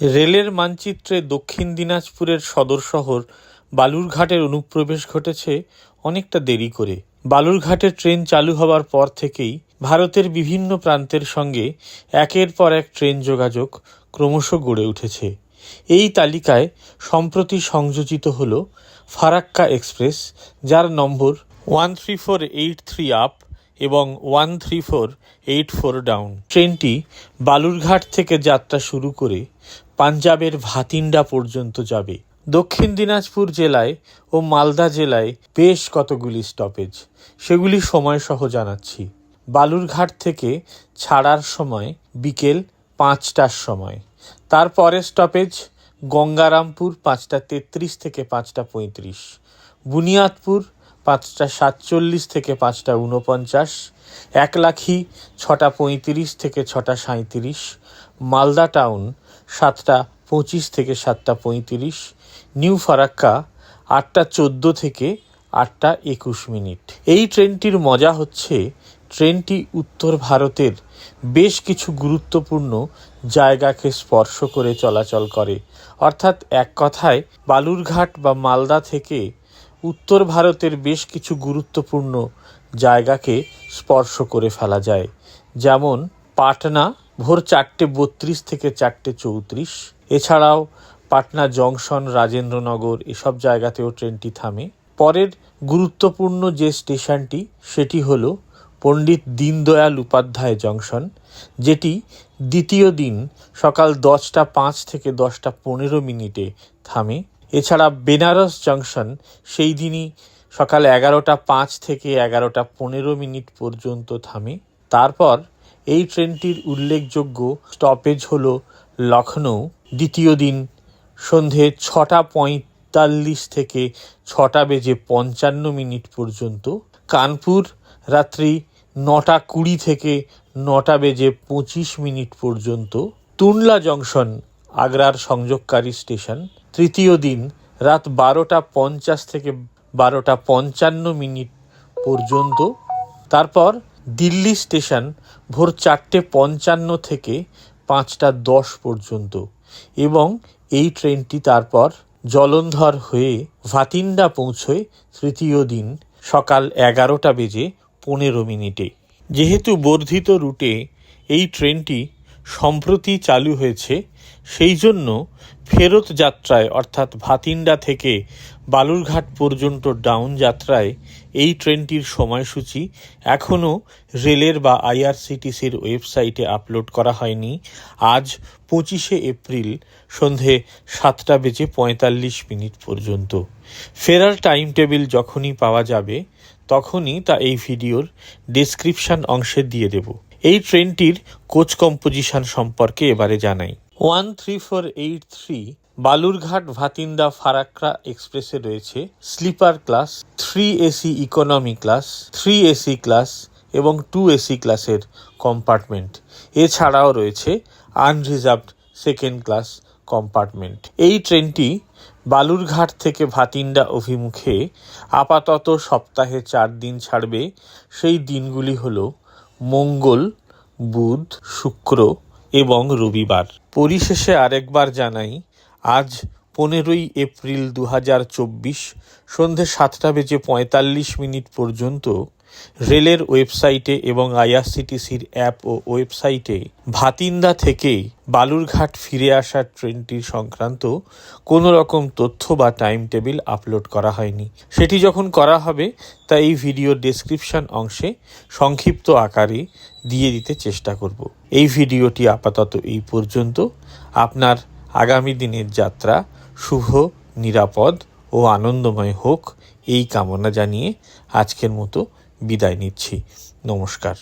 রেলের মানচিত্রে দক্ষিণ দিনাজপুরের সদর শহর বালুরঘাটের অনুপ্রবেশ ঘটেছে অনেকটা দেরি করে। বালুরঘাটে ট্রেন চালু হওয়ার পর থেকেই ভারতের বিভিন্ন প্রান্তের সঙ্গে একের পর এক ট্রেন যোগাযোগ ক্রমশ গড়ে উঠেছে। এই তালিকায় সম্প্রতি সংযোজিত হল ফারাক্কা এক্সপ্রেস, যার নম্বর one three four eight three up এবং one three four eight four down. ট্রেনটি বালুরঘাট থেকে যাত্রা শুরু করে পাঞ্জাবের ভাতিন্ডা পর্যন্ত যাবে। দক্ষিণ দিনাজপুর জেলায় ও মালদা জেলায় বেশ কতগুলি স্টপেজ সেগুলি সময়সহ জানাচ্ছি। বালুরঘাট থেকে ছাড়ার সময় বিকেল পাঁচটার সময়। তারপরে স্টপেজ গঙ্গারামপুর পাঁচটা তেত্রিশ থেকে পাঁচটা পঁয়ত্রিশ। বুনিয়াদপুর পাঁচটা সাতচল্লিশ থেকে পাঁচটা উনপঞ্চাশ একলাখি ছটা পঁয়ত্রিশ থেকে ছটা সাঁইত্রিশ, মালদা টাউন সাতটা পঁচিশ থেকে সাতটা পঁয়ত্রিশ, নিউ ফারাক্কা আটটা চোদ্দ থেকে আটটা একুশ মিনিট। এই ট্রেনটির মজা হচ্ছে, ট্রেনটি উত্তর ভারতের বেশ কিছু গুরুত্বপূর্ণ জায়গাকে স্পর্শ করে চলাচল করে। অর্থাৎ এক কথায়, বালুরঘাট বা মালদা থেকে উত্তর ভারতের বেশ কিছু গুরুত্বপূর্ণ জায়গাকে স্পর্শ করে ফেলা যায়। যেমন পাটনা, ভোর চারটে বত্রিশ থেকে চারটে চৌত্রিশ। এছাড়াও পাটনা জংশন, রাজেন্দ্রনগর এসব জায়গাতেও ট্রেনটি থামে। পরের গুরুত্বপূর্ণ যে স্টেশনটি, সেটি হল পণ্ডিত দীনদয়াল উপাধ্যায় জংশন, যেটি দ্বিতীয় দিন সকাল দশটা পাঁচ থেকে দশটা পনেরো মিনিটে থামে। এছাড়া বেনারস জংশন সেই দিনই সকাল এগারোটা পাঁচ থেকে এগারোটা পনেরো মিনিট পর্যন্ত থামে। তারপর এই ট্রেনটির উল্লেখযোগ্য স্টপেজ হল লখনৌ দ্বিতীয় দিন সন্ধে ছটা পঁয়তাল্লিশ থেকে ছটা বেজে পঞ্চান্ন মিনিট পর্যন্ত। কানপুর রাত্রি নটা কুড়ি থেকে নটা বেজে পঁচিশ মিনিট পর্যন্ত। তুনলা জংশন আগ্রার সংযোগকারী স্টেশন। তৃতীয় দিন রাত বারোটা পঞ্চাশ থেকে বারোটা পঞ্চান্ন মিনিট পর্যন্ত। তারপর দিল্লি স্টেশন ভোর চারটে পঞ্চান্ন থেকে পাঁচটা দশ পর্যন্ত এবং এই ট্রেনটি তারপর জলন্ধর হয়ে ভাতিন্ডা পৌঁছয় তৃতীয় দিন সকাল এগারোটা বেজে পনেরো মিনিটে। যেহেতু বর্ধিত রুটে এই ট্রেনটি সম্প্রতি চালু হয়েছে, সেই জন্য ফেরত যাত্রায়, অর্থাৎ ভাতিন্ডা থেকে বালুরঘাট পর্যন্ত ডাউন যাত্রায় এই ট্রেনটির সময়সূচি এখনও রেলের বা আইআরসিটিসির ওয়েবসাইটে আপলোড করা হয়নি। আজ পঁচিশে এপ্রিল সন্ধে সাতটা বেজে পঁয়তাল্লিশ মিনিট পর্যন্ত। ফেরার টাইম টেবিল যখনই পাওয়া যাবে, তখনই তা এই ভিডিওর ডেসক্রিপশন অংশে দিয়ে দেব। এই ট্রেনটির কোচ কম্পোজিশন সম্পর্কে এবারে জানাই। One three four eight three Balurghat Bhatinda Farakka এক্সপ্রেসে রয়েছে sleeper class, three AC economy class, three AC class এবং টু এসি ক্লাসের কম্পার্টমেন্ট। এছাড়াও রয়েছে আনরিজার্ভড সেকেন্ড ক্লাস কম্পার্টমেন্ট। এই ট্রেনটি বালুরঘাট থেকে ভাতিন্ডা অভিমুখে আপাতত সপ্তাহে চার দিন ছাড়বে। সেই দিনগুলি হল মঙ্গল, বুধ, শুক্র এবং রবিবার। পরিশেষে আরেকবার জানাই, আজ পনেরোই এপ্রিল দু হাজার চব্বিশ সন্ধে সাতটা বেজে পঁয়তাল্লিশ মিনিট পর্যন্ত রেলের ওয়েবসাইটে এবং আইআরসিটিসির অ্যাপ ও ওয়েবসাইটে ভাতিন্দা থেকে বালুরঘাট ফিরে আসার ট্রেনটির সংক্রান্ত কোনো রকম তথ্য বা টাইম টেবিল আপলোড করা হয়নি। সেটি যখন করা হবে, তা এই ভিডিওর ডেসক্রিপশন অংশে সংক্ষিপ্ত আকারে দিয়ে দিতে চেষ্টা করব। এই ভিডিওটি আপাতত এই পর্যন্ত। আপনার আগামী দিনের যাত্রা শুভ, নিরাপদ ও আনন্দময় হোক, এই কামনা জানিয়ে আজকের মতো বিদায় নিচ্ছি। নমস্কার।